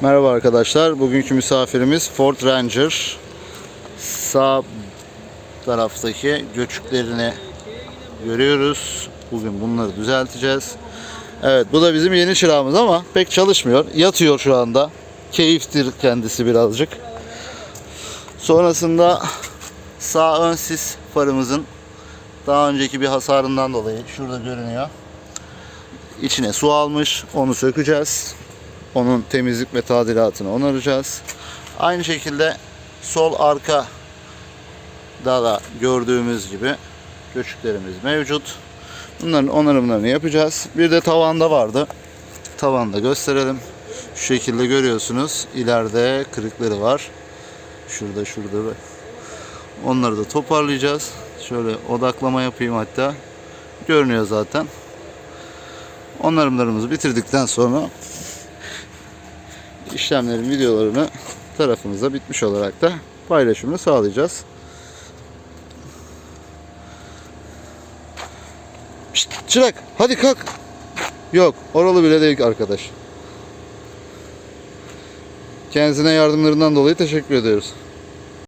Merhaba arkadaşlar. Bugünkü misafirimiz Ford Ranger. Sağ taraftaki göçüklerini görüyoruz. Bugün bunları düzelteceğiz. Evet bu da bizim yeni çırağımız ama pek çalışmıyor. Yatıyor şu anda. Keyiftir kendisi birazcık. Sonrasında sağ ön sis farımızın daha önceki bir hasarından dolayı şurada görünüyor. İçine su almış. Onu sökeceğiz. Onun temizlik ve tadilatını onaracağız. Aynı şekilde sol arka da da gördüğümüz gibi göçüklerimiz mevcut. Bunların onarımlarını yapacağız. Bir de tavanda vardı. Tavanda gösterelim. Şu şekilde görüyorsunuz. İleride kırıkları var. Şurada şurada onları da toparlayacağız. Şöyle odaklama yapayım hatta. Görünüyor zaten. Onarımlarımızı bitirdikten sonra işlemlerin videolarını tarafımıza bitmiş olarak da paylaşımını sağlayacağız. Şşt, çırak hadi kalk. Yok oralı bile değil arkadaş. Kendisine yardımlarından dolayı teşekkür ediyoruz.